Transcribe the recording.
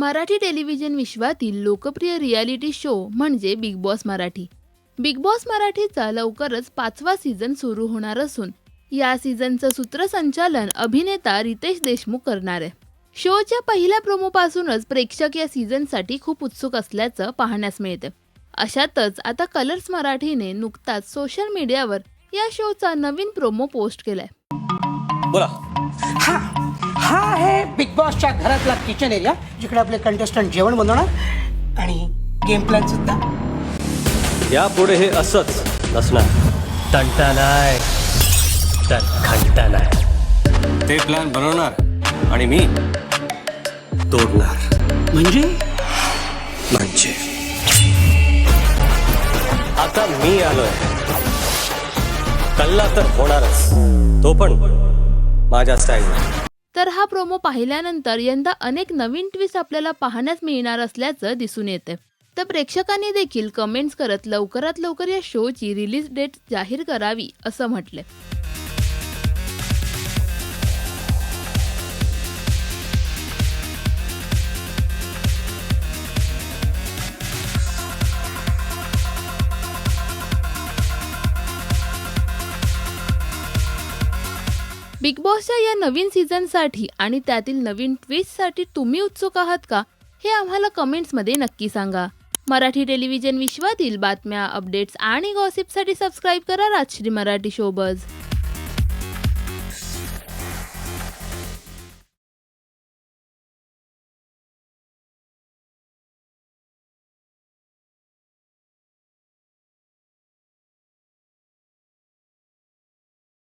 Marathi television विश्वातील लोकप्रिय reality show म्हणजे Bigg Boss Marathi. Bigg Boss मराठीचा लवकरच पाचवा सीझन सुरू होणार असून या सीझनचं सूत्रसंचालन अभिनेता रितेश देशमुख करणार आहे. शोच्या पहिल्या प्रोमोपासूनच प्रेक्षक या सीझनसाठी खूप उत्सुक असल्याचं पाहण्यास मिळते. अशातच आता कलर्स मराठीने नुकताच सोशल मीडियावर या शोचा नवीन प्रोमो पोस्ट केलाय. बोला. हा हा आहे बिग बॉसच्या घरातला किचन एरिया जिकडे आपले कंटेस्टंट जेवण बनवणार आणि गेम प्लॅन सुद्धा. यापुढे हे असंच नसणार. तंटा नाही तर खंटा नाही ते प्लॅन बनवणार आणि मी तोडणार. म्हणजे? म्हणजे. आता मी आलोय. कल्ला तर होणारच. तो पण माझ्या स्टाईल तर हा प्रोमो पाहिल्यानंतर यंदा अनेक नवीन ट्विस्ट आपल्याला पाहण्यास मिळणार असल्याचं दिसून येते तर प्रेक्षकांनी देखील कमेंट्स करत लवकरात लवकर या शोची रिलीज डेट जाहीर करावी असं म्हटले बिग बॉसच्या या नवीन सीझनसाठी आणि त्यातील नवीन ट्विस्टसाठी तुम्ही उत्सुक आहात का? हे आम्हाला कमेंट्समध्ये नक्की सांगा. मराठी टेलिव्हिजन विश्वातील बातम्या अपडेट्स आणि गॉसिपसाठी सबस्क्राईब करा राजश्री मराठी शोबज